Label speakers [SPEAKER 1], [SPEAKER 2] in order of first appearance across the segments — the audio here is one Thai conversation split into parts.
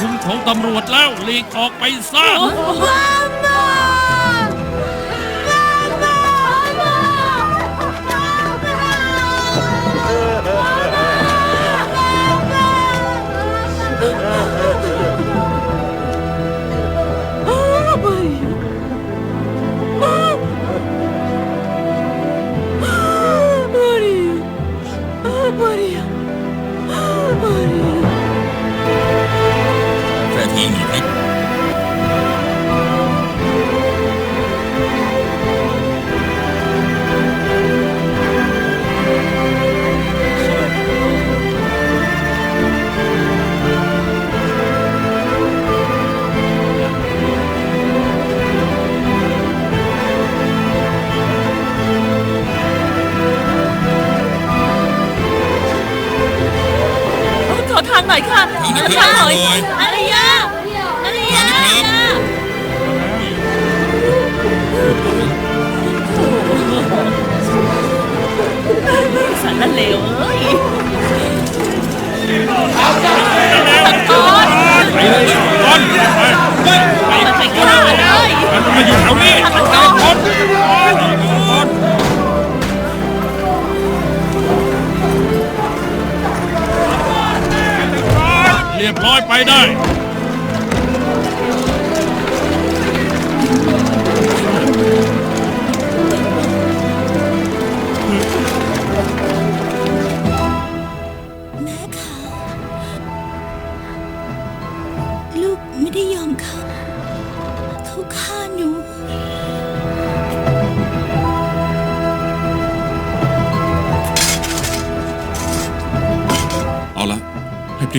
[SPEAKER 1] คุมของตำรวจแล้วหลีกออกไปซะ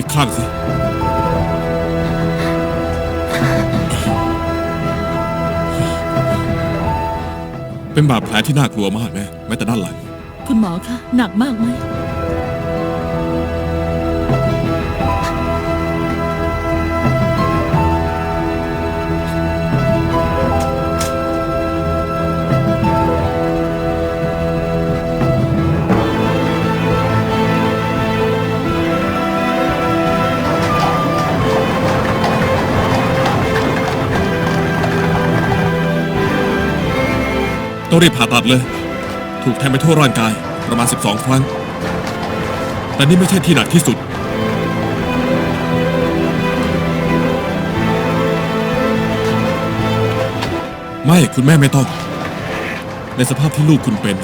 [SPEAKER 2] ให้พลิกข้างสิ เป็นบาดแผลที่น่ากลัวมากแม่แม้แต่ด้านหลัง
[SPEAKER 3] คุณหมอคะ หนักมากไหม
[SPEAKER 2] ต้องรีบผ่าตัดเลย ถูกแทงไปทั่วร่างกายประมาณ 12 ครั้ง แต่นี่ไม่ใช่ที่หนักที่สุด ไม่คุณแม่ไม่ต้อง ในสภาพที่ลูกคุณเป็น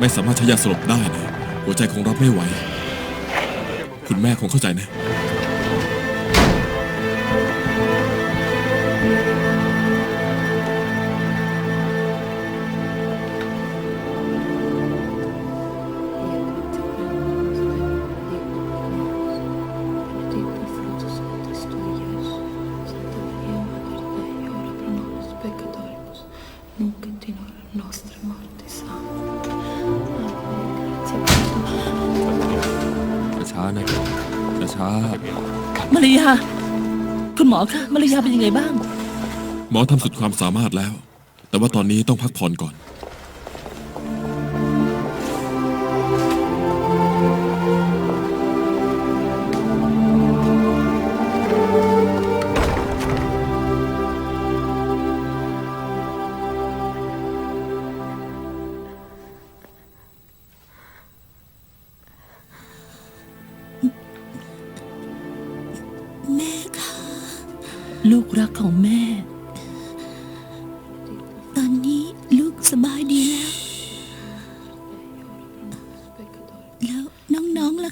[SPEAKER 2] ไม่สามารถใช้ยาสลบได้นะหัวใจคงรับไม่ไหว คุณแม่คงเข้าใจนะ ๆนะช้า
[SPEAKER 3] มาริยา คุณหมอคะมาริยาเป็นยังไงบ้าง
[SPEAKER 2] ๆหมอทำสุดความสามารถแล้ว แต่ว่าตอนนี้ต้องพักผ่อนก่อน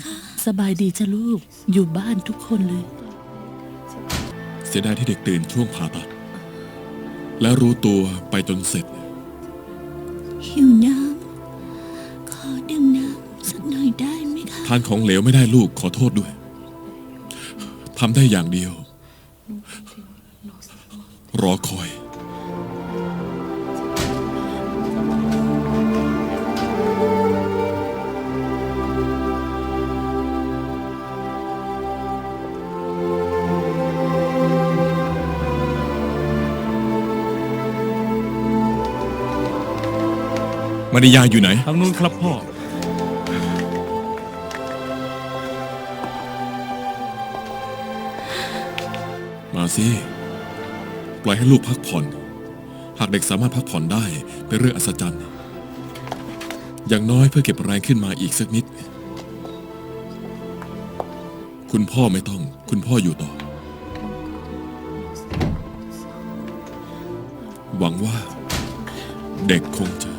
[SPEAKER 4] น้องๆล่ะคะ
[SPEAKER 3] สบายดีจ้ะลูก อยู่บ้านทุกคนเลย
[SPEAKER 2] เสียดายที่เด็กตื่นช่วงผ่าตัด และรู้ตัวไปจนเสร็จ
[SPEAKER 4] หิวน้ำขอดื่มน้ำสักหน่อยได้ไหมคะ
[SPEAKER 2] ทานของเหลวไม่ได้ลูกขอโทษด้วยทำได้อย่างเดียว รอคอย มาริยาอยู่ไหน
[SPEAKER 1] ทางนู้นครับพ่อ
[SPEAKER 2] มาสิ ปล่อยให้ลูกพักผ่อน หากเด็กสามารถพักผ่อนได้เป็นเรื่องอัศจรรย์ อย่างน้อยเพื่อเก็บแรงขึ้นมาอีกสักนิด คุณพ่อไม่ต้อง คุณพ่ออยู่ต่อ หวังว่า เด็กคงจะ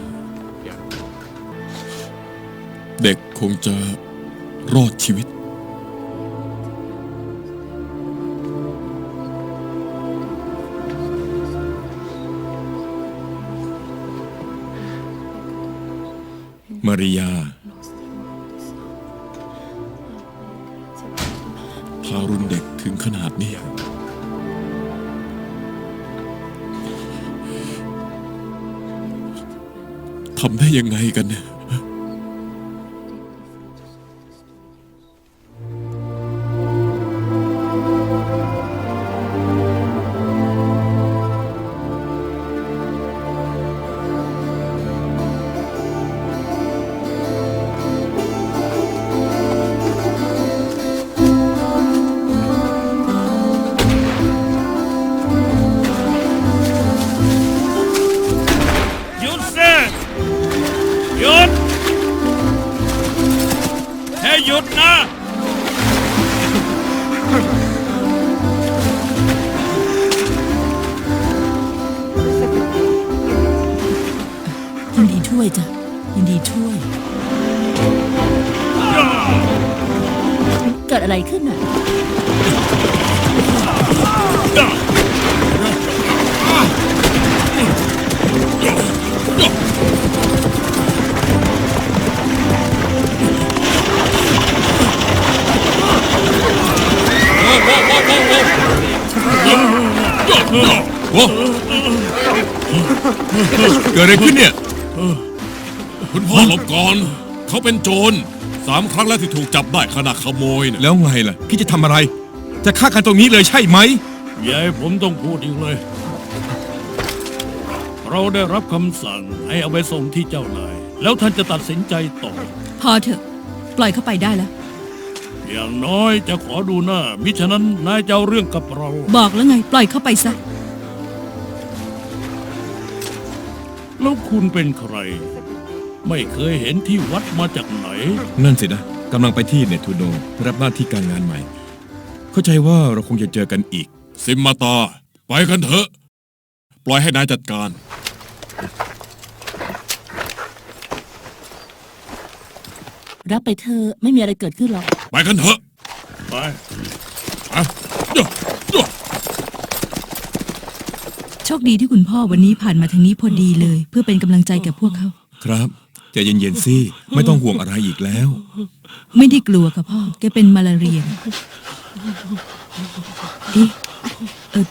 [SPEAKER 2] เด็กคงจะรอดชีวิต มาริยา ทารุณเด็กถึงขนาดนี้ ทำได้ยังไงกันเนี่ย
[SPEAKER 1] ยิน
[SPEAKER 3] ดีช่วยจ้ะยินดีช่วย เกิดอะไรขึ้นอะ
[SPEAKER 2] โอ้เกิดอะไรขึ้นเนี่ย คุณพ่อหลบก่อน เขาเป็นโจรสามครั้งแล้วที่ถูกจับได้ขณะขโมยเนี่ย
[SPEAKER 5] แล้วไงล่ะ พี่จะทำอะไร จะฆ่ากันตรงนี้เลยใช่ไหม
[SPEAKER 1] อย่าให้ผมต้องพูดอีกเลย เราได้รับคำสั่งให้เอาไปส่งที่เจ้านาย แล้วท่านจะตัดสินใจต่อ
[SPEAKER 4] พอเถอะ ปล่อยเข้าไปได้แล้ว
[SPEAKER 1] อย่างน้อยจะขอดูหน้า มิฉะนั้นนายจะเอาเรื่องกับเรา
[SPEAKER 4] บอกแล้วไง ปล่อยเข้าไปซะ
[SPEAKER 1] แล้วคุณเป็นใคร ไม่เคยเห็นที่วัดมาจากไหน
[SPEAKER 5] นั่นสินะกำลังไปที่เนทูโนเพื่อรับหน้าที่การงานใหม่ เข้าใจว่าเราคงจะเจอกันอีก
[SPEAKER 2] ซิมมาตา ไปกันเถอะ ปล่อยให้นายจัดการ
[SPEAKER 3] รับไปเธอะไม่มีอะไรเกิดขึ้นหรอก
[SPEAKER 2] ไปกันเถอะ
[SPEAKER 1] ไป
[SPEAKER 2] อะเดี๋ยวเดี๋ยว
[SPEAKER 4] โชคดีที่คุณพ่อวันนี้ผ่านมาทางนี้พอดีเลย เพื่อเป็นกำลังใจแก่พวกเขา
[SPEAKER 5] ครับ ใจะเย็นๆสิไม่ต้องห่วงอะไรอีกแล้ว
[SPEAKER 4] ไม่ได้กลัวค่ะพ่อ แกเป็นมาลาเรียเอ๊ะเออ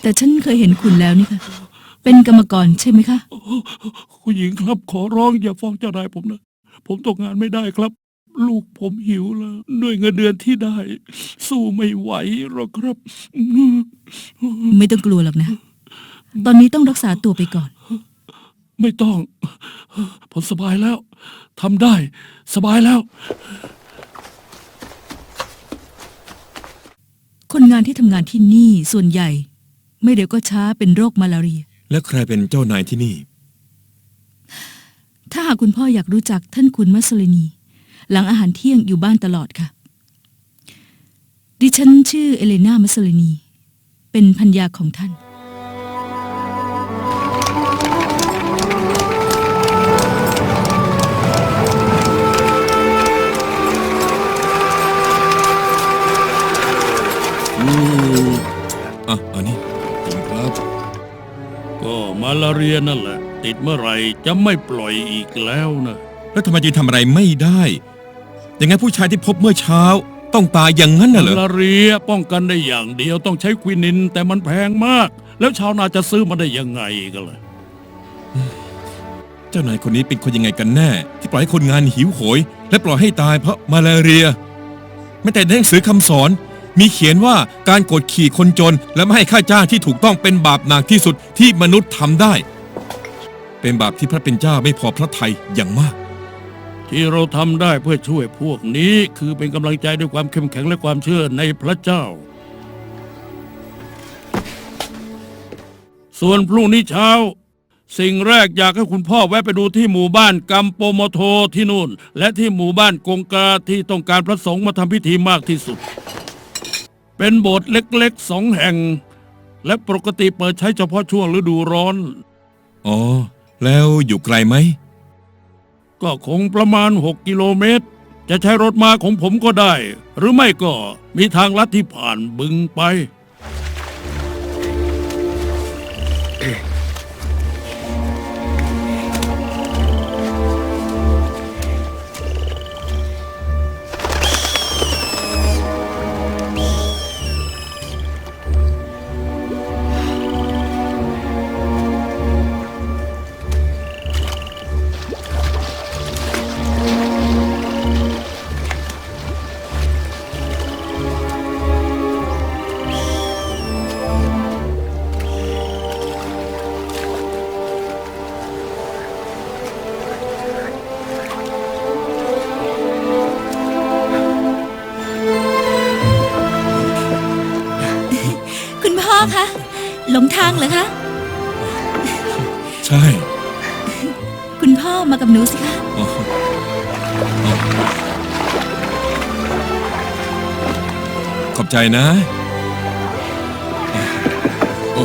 [SPEAKER 4] แต่ฉันเคยเห็นคุณแล้วนี่ค่ะ เป็นกรรมกรใช่ไหมคะ
[SPEAKER 1] คุณหญิงครับขอร้องอย่าฟ้องเจ้านายผมนะ ผมตกงานไม่ได้ครับ ลูกผมหิวแล้วด้วยเงินเดือนที่ได้ สู้ไม่ไหวหรอกครับ
[SPEAKER 4] ไม่ต้องกลัวหรอกนะ ตอนนี้ต้องรักษาตัวไปก่อน
[SPEAKER 1] ไม่ต้อง ผมสบายแล้วทำได้ สบายแล้ว
[SPEAKER 4] คนงานที่ทำงานที่นี่ส่วนใหญ่ ไม่เร็วก็ช้าเป็นโรคมาลาเรีย
[SPEAKER 5] และใครเป็นเจ้านายที่นี่
[SPEAKER 4] ถ้าหากคุณพ่ออยากรู้จักท่านคุณมัสลินี หลังอาหารเที่ยงอยู่บ้านตลอดค่ะ ดิฉันชื่อเอเลนามัสลินี เป็นพัญญาของท่าน
[SPEAKER 2] มา
[SPEAKER 1] ลาเรียนั่นแหละ ติดเมื่อไหร่จะไม่ปล่อยอีกแล้วนะ
[SPEAKER 5] แล้วทำไมจึงทำอะไรไม่ได้อย่างงั้นผู้ชายที่พบเมื่อเช้า ต้องตายอย่างนั้นน่ะเหรอ
[SPEAKER 1] มาลาเรียป้องกันได้อย่างเดียวต้องใช้ควินินแต่มันแพงมาก แล้วชาวนาจะซื้อมาได้ยังไงกันล่ะ
[SPEAKER 5] เจ้านายคนนี้เป็นคนยังไงกันแน่ ที่ปล่อยให้คนงานหิวโหย และปล่อยให้ตายเพราะมาลาเรียแม้แต่ในหนังสือคำสอน มีเขียนว่าการกดขี่คนจน และไม่ให้ค่าจ้างที่ถูกต้องเป็นบาปหนักที่สุดที่มนุษย์ทำได้ เป็นบาปที่พระเป็นเจ้าไม่พอพระทัยอย่างมาก
[SPEAKER 1] ที่เราทำได้เพื่อช่วยพวกนี้คือเป็นกำลังใจด้วยความเข้มแข็งและความเชื่อในพระเจ้า ส่วนพรุ่งนี้เช้า สิ่งแรกอยากให้คุณพ่อแวะไปดูที่หมู่บ้านกัมโปโมโทที่นู่น และที่หมู่บ้านกงกาที่ต้องการพระสงฆ์มาทำพิธีมากที่สุด เป็นโบสถ์เล็กๆสองแห่ง และปกติเปิดใช้เฉพาะช่วงฤดูร้อน
[SPEAKER 5] อ๋อ แล้วอยู่ไกลไหม
[SPEAKER 1] ก็คงประมาณ 6 กิโลเมตร จะใช้รถมาของผมก็ได้ หรือไม่ก็มีทางลัดที่ผ่านบึงไป
[SPEAKER 4] คุณพ่อคะ หลงทางเหรอคะ
[SPEAKER 5] ใช่
[SPEAKER 4] คุณพ่อมากับหนูสิคะ
[SPEAKER 5] อ๋ออ๋อขอบใจนะโอ้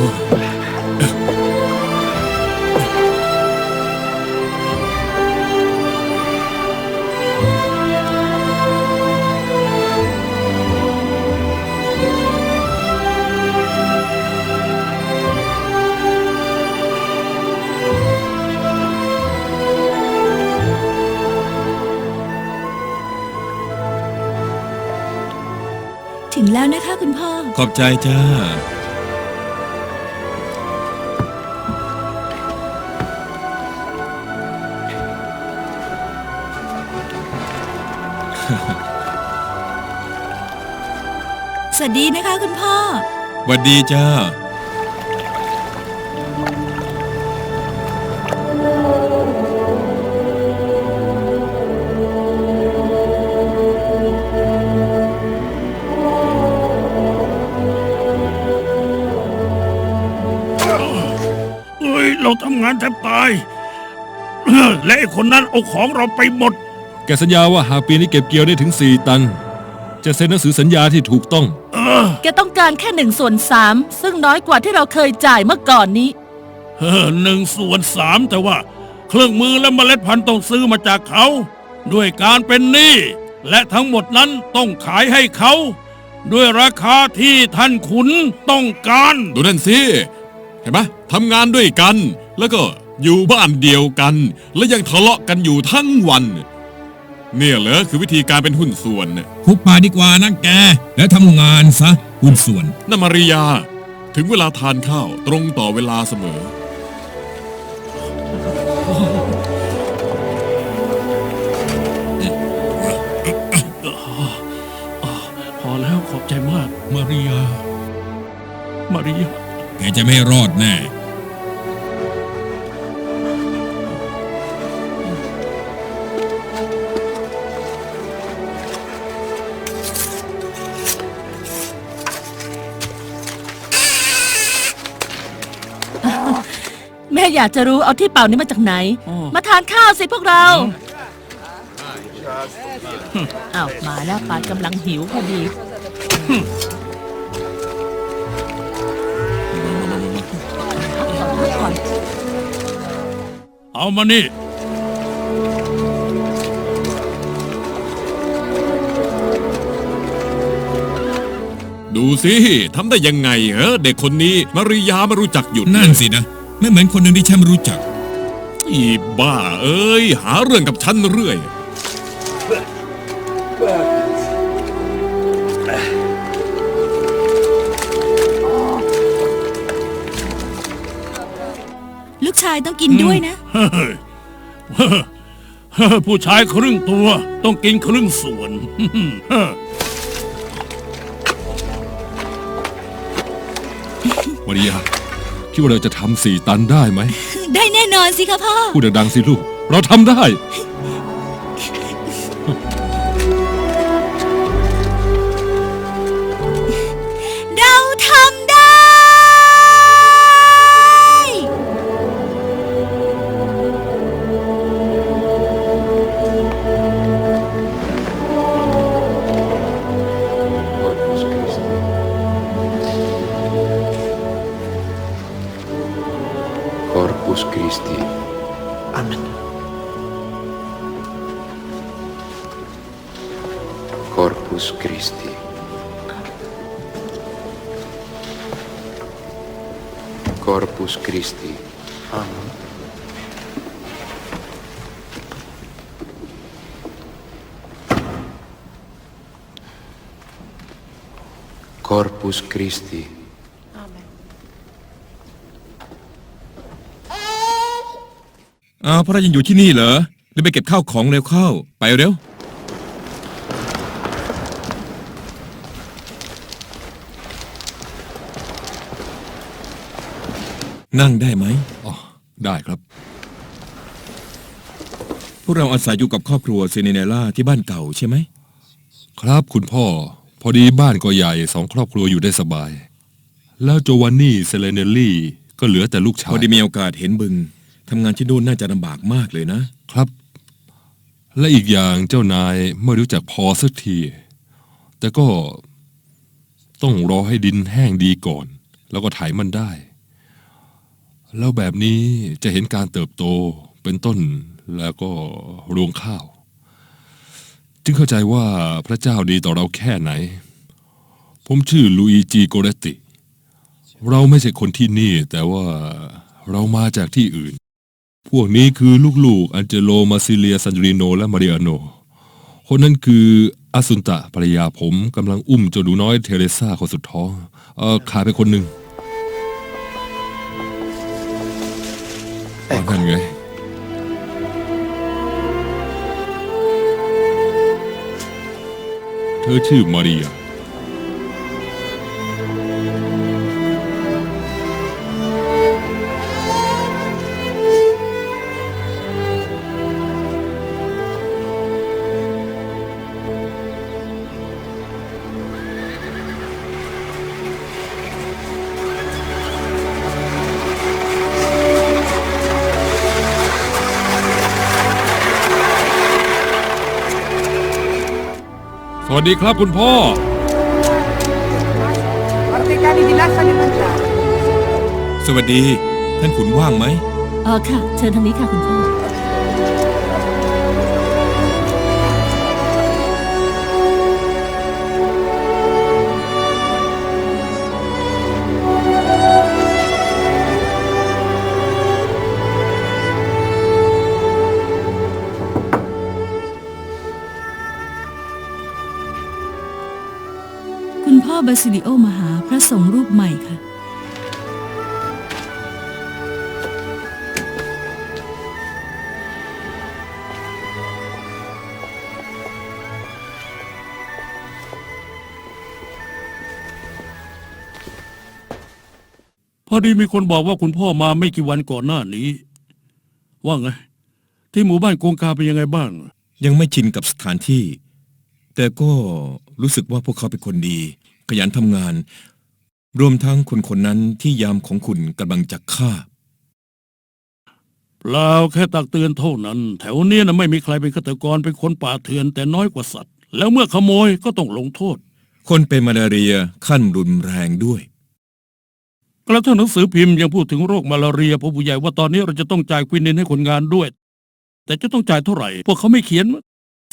[SPEAKER 4] ถึงแล้วนะคะคุณพ่อ
[SPEAKER 5] ขอบใจจ้า
[SPEAKER 4] สวัสดีนะคะคุณพ่อ
[SPEAKER 5] หวัดดีจ้า
[SPEAKER 1] คนนั้นเอาของเราไปหมด
[SPEAKER 6] แกสัญญาว่าหากปีนี้เก็บเกี่ยวได้ถึง 4 ตัน จะเซ็นหนังสือสัญญาที่ถูกต้อง
[SPEAKER 1] เออ
[SPEAKER 3] แกต้องการแค่หนึ่งส่วนสามซึ่งน้อยกว่าที่เราเคยจ่ายเมื่อก่อนนี้
[SPEAKER 1] เออหนึ่งส่วนสามแต่ว่า เครื่องมือและเมล็ดพันธุ์ต้องซื้อมาจากเขา ด้วยการเป็นหนี้และทั้งหมดนั้นต้องขายให้เขา ด้วยราคาที่ท่านขุนต้องการ
[SPEAKER 2] ดูนั่นสิ เห็นไหมทำงานด้วยกัน แล้วก็ อยู่บ้านเดียวกัน แล้วยังทะเลาะกันอยู่ทั้งวัน เนี่ยเหรอคือวิธีการเป็นหุ้นส่วนน่ะ
[SPEAKER 5] คุกป่าดีกว่านะแก แล้วทำงานซะหุ้นส่วน
[SPEAKER 2] นั่นมาริยา ถึงเวลาทานข้าวตรงต่อเวลาเสมอ
[SPEAKER 1] พอแล้วขอบใจมาก
[SPEAKER 5] มาริยา
[SPEAKER 1] มาริยา
[SPEAKER 5] แกจะไม่รอดแน่
[SPEAKER 3] อยากจะรู้เอาที่เป่านี้มาจากไหน
[SPEAKER 1] อ๋อ
[SPEAKER 3] มาทานข้าวสิพวกเราอ้าวมาแล้วปานกำลังหิวพอดี
[SPEAKER 1] เอามานี่
[SPEAKER 2] ดูสิทำได้ยังไงเหรอเด็กคนนี้มาริยาไม่รู้จักหยุด
[SPEAKER 5] นั่นสินะ ไม่เหมือนคนหนึ่งที่ฉันไม่รู้จัก
[SPEAKER 2] อีบ้า เอ้ย หาเรื่องกับฉันเรื่อย
[SPEAKER 4] ลูกชายต้องกินด้วยนะ
[SPEAKER 1] เฮ้ยเฮ้ยผู้ชายครึ่งตัวต้องกินครึ่งส่วนเฮ้ย
[SPEAKER 6] มาริยา คิดว่าเราจะทำสี่ตันได้ไหม
[SPEAKER 4] ได้แน่นอนสิคะพ่อ
[SPEAKER 6] พูดดังๆสิลูก เราทำได้
[SPEAKER 4] เราทำได้
[SPEAKER 7] Christi.
[SPEAKER 8] Amen.
[SPEAKER 5] อ้าวพระยังอยู่ที่นี่เหรอเดี๋ยวไปเก็บข้าวของเร็วเข้า ไปเร็ว นั่งได้ไหม
[SPEAKER 6] อ๋อได้ครับ
[SPEAKER 5] พวกเราอาศัยอยู่กับครอบครัวเซเนเนล่าที่บ้านเก่าใช่ไหม
[SPEAKER 6] ครับคุณพ่อ พอดีบ้านก็ใหญ่สองครอบครัวอยู่ได้สบาย แล้วโจวานนี่เซเลเนลลี่ก็เหลือแต่ลูกชา
[SPEAKER 5] พอยดีมีโอกาสเห็นบึงทำงานที่นู่นน่าจะลำบากมากเลยนะ
[SPEAKER 6] ครับ และอีกอย่างเจ้านายไม่รู้จักพอสักที แต่ก็ต้องรอให้ดินแห้งดีก่อน แล้วก็ไถมันได้ แล้วแบบนี้จะเห็นการเติบโตเป็นต้นแล้วก็รวงข้าว จึงเข้าใจว่าพระเจ้าดีต่อเราแค่ไหน ผมชื่อลุยจีโกเรตติ เราไม่ใช่คนที่นี่ แต่ว่าเรามาจากที่อื่น พวกนี้คือลูกๆ อันเจโลมาซิเลียซันริโน และมาริอาโน คนนั้นคืออาสุนตะภรรยาผมกำลังอุ้มเจ้าหนูน้อยเทเรซาคนสุดท้องเออขาดไปคนหนึ่งอ๋อนั่นไง ธอชื่อมารียา วัสดีครับคุณพ่อ
[SPEAKER 5] สวัสดี ท่านขุนว่างไหม
[SPEAKER 3] อ๋อค่ะ เชิญทางนี้ค่ะคุณพ่อ
[SPEAKER 4] คุ พ่อบาซิลิโอมาหาพระสงฆ์รูปใหม่ค่ะ
[SPEAKER 1] พอดีมีคนบอกว่าคุณพ่อมาไม่กี่วันก่อนหน้านี้ ว่าไง ที่หมู่บ้านโกงกาเป็นยังไงบ้าง
[SPEAKER 5] ยังไม่ชินกับสถานที่ แต่ก็รู้สึกว่าพวกเขาเป็นคนดี ขยันทำงาน รวมทั้งคนคนนั้นที่ยามของคุณกำลังจะฆ่า
[SPEAKER 1] เปล่าแค่ตักเตือนเท่านั้น แถวเนี้ยนะไม่มีใครเป็นฆาตกรเป็นคนป่าเถื่อนแต่น้อยกว่าสัตว์ แล้วเมื่อขโมยก็ต้องลงโทษ
[SPEAKER 5] คนเป็นมาลาเรียขั้นรุนแรงด้วย
[SPEAKER 1] กระทั่งหนังสือพิมพ์ยังพูดถึงโรคมาลาเรียพบผู้ใหญ่ว่าตอนนี้เราจะต้องจ่ายควินินให้คนงานด้วย แต่จะต้องจ่ายเท่าไหร่ พวกเขาไม่เขียน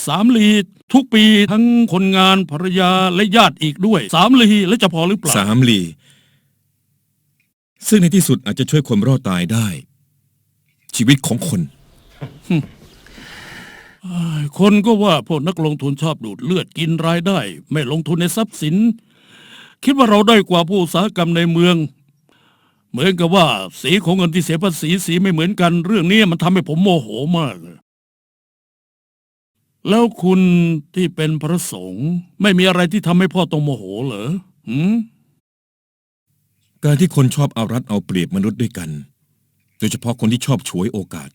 [SPEAKER 1] สามลีทุกปีทั้งคนงานภรรยาและญาติอีกด้วย สามลีแล้วจะพอหรือเปล่า
[SPEAKER 5] สามลี ซึ่งในที่สุดอาจจะช่วยคนรอดตายได้ ชีวิตของคน
[SPEAKER 1] คนก็ว่าพวกนักลงทุนชอบดูดเลือดกินรายได้ ไม่ลงทุนในทรัพย์สิน คิดว่าเราได้อยกว่าผู้อุตสาหกรรมในเมือง เหมือนกับว่า สีของเงินที่เสียภาษีสีไม่เหมือนกัน เรื่องนี้มันทำให้ผมโมโหมาก แล้วคุณที่เป็นพระสงฆ์ไม่มีอะไรที่ทำให้พ่อต้องโมโหเหรอหืม
[SPEAKER 5] การที่คนชอบเอารัดเอาเปรียบมนุษย์ด้วยกัน โดยเฉพาะคนที่ชอบฉวยโอกาส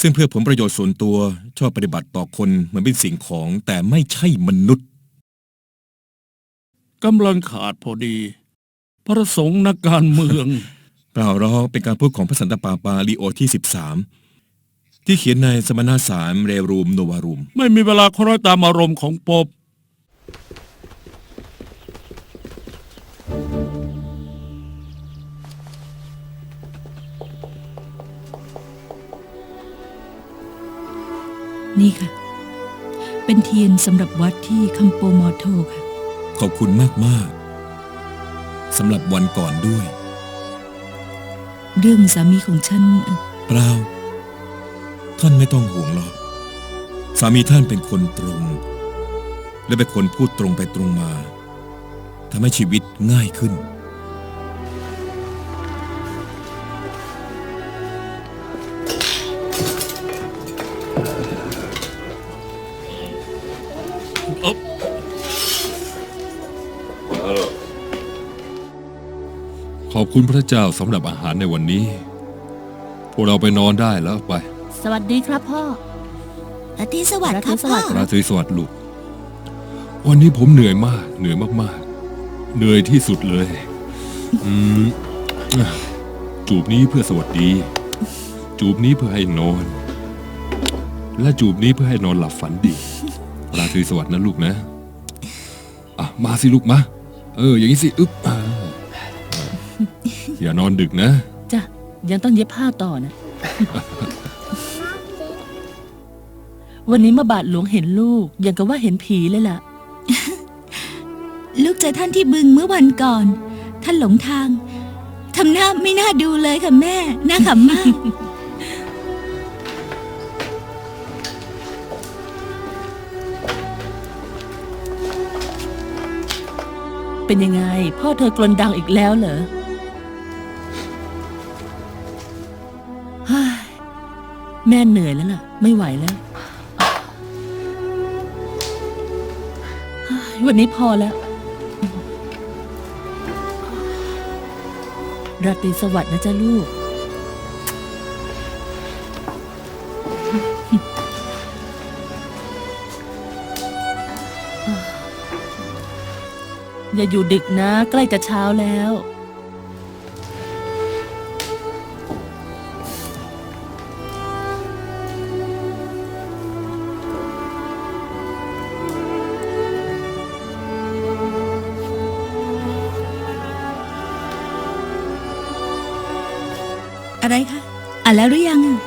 [SPEAKER 5] ซึ่งเพื่อผลประโยชน์ส่วนตัวชอบปฏิบัติต่อคนเหมือนเป็นสิ่งของแต่ไม่ใช่มนุษย์
[SPEAKER 1] กำลังขาดพอดี พระสงฆ์นักการเมือง
[SPEAKER 5] เปล่าหรอกเป็นการพูดของพระสันตะปาปาลีโอที่ 13 ที่เขียนในสมณสารเรรูมโนวารุม
[SPEAKER 1] ไม่มีเวลาเคล้อยตามอารมณ์ของปบ
[SPEAKER 4] นี่ค่ะ เป็นเทียนสำหรับวัดที่คัมโปมอโทค่ะ
[SPEAKER 5] ขอบคุณมาก ๆสำหรับวันก่อนด้วย
[SPEAKER 4] เรื่องสามีของฉันเป
[SPEAKER 5] ล่า ท่านไม่ต้องห่วงหรอก สามีท่านเป็นคนตรง และเป็นคนพูดตรงไปตรงมาทำให้ชีวิตง่ายขึ้น
[SPEAKER 6] ขอบคุณพระเจ้าสำหรับอาหารในวันนี้ พวกเราไปนอนได้แล้วไป
[SPEAKER 3] สวัสดีครับพ่อ
[SPEAKER 4] อาทิสวัสดิ์ครับ
[SPEAKER 3] ราตรีสวั
[SPEAKER 4] พ่อ
[SPEAKER 3] สดิ์
[SPEAKER 6] ราตรีสวัสดิ์ลูก วันนี้ผมเหนื่อยมาก เหนื่อยมากๆ เหนื่อยที่สุดเลย อืมอะจูบนี้เพื่อสวัสดี จูบนี้เพื่อให้นอน และจูบนี้เพื่อให้นอนหลับฝันดี ราตรีสวัสดิ์นะลูกนะ อะ มาสิลูกมา เออ อย่างนี้สิอึ๊บอ่าอย่านอนดึกนะ
[SPEAKER 3] จ้ะ ยังต้องเย็บผ้าต่อนะ วันนี้มาบาทหลวงเห็นลูกยังกับว่าเห็นผีเลยล่ะ
[SPEAKER 4] ลูกเจอท่านที่บึงเมื่อวันก่อน ท่านหลงทางทำหน้าไม่น่าดูเลยค่ะแม่ น่าขำมาก
[SPEAKER 3] เป็นยังไง พ่อเธอกลนดังอีกแล้วเหรอเฮ้ยแม่เหนื่อยแล้วล่ะ ไม่ไหวแล้ว วันนี้พอแล้ว ราตรีสวัสดิ์นะจ๊ะลูก อย่าอยู่ดึกนะ ใกล้จะเช้าแล้ว
[SPEAKER 4] แล้วหรือยังอะ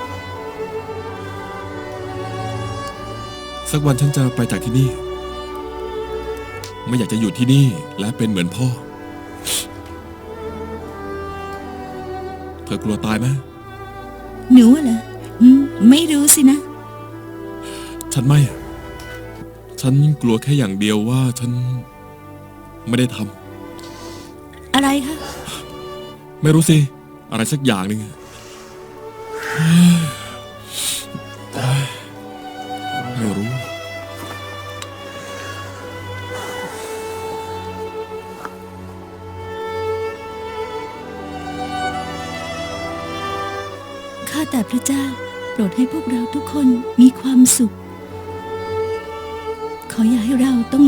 [SPEAKER 2] สักวันฉันจะไปจากที่นี่ ไม่อยากจะอยู่ที่นี่และเป็นเหมือนพ่อ เธอกลัวตายไหม
[SPEAKER 4] หนูเหรออืมไม่รู้สินะ
[SPEAKER 2] ฉันไม่อะฉันกลัวแค่อย่างเดียวว่าฉันไม่ได้ท
[SPEAKER 4] อะไรคะำ
[SPEAKER 2] ไม่รู้สิ อะไรสักอย่างหนึ่งอะ ไม่รู้
[SPEAKER 4] ข้าแต่พระเจ้า โปรดให้พวกเราทุกคนมีความสุข ขออย่าให้เราต้อง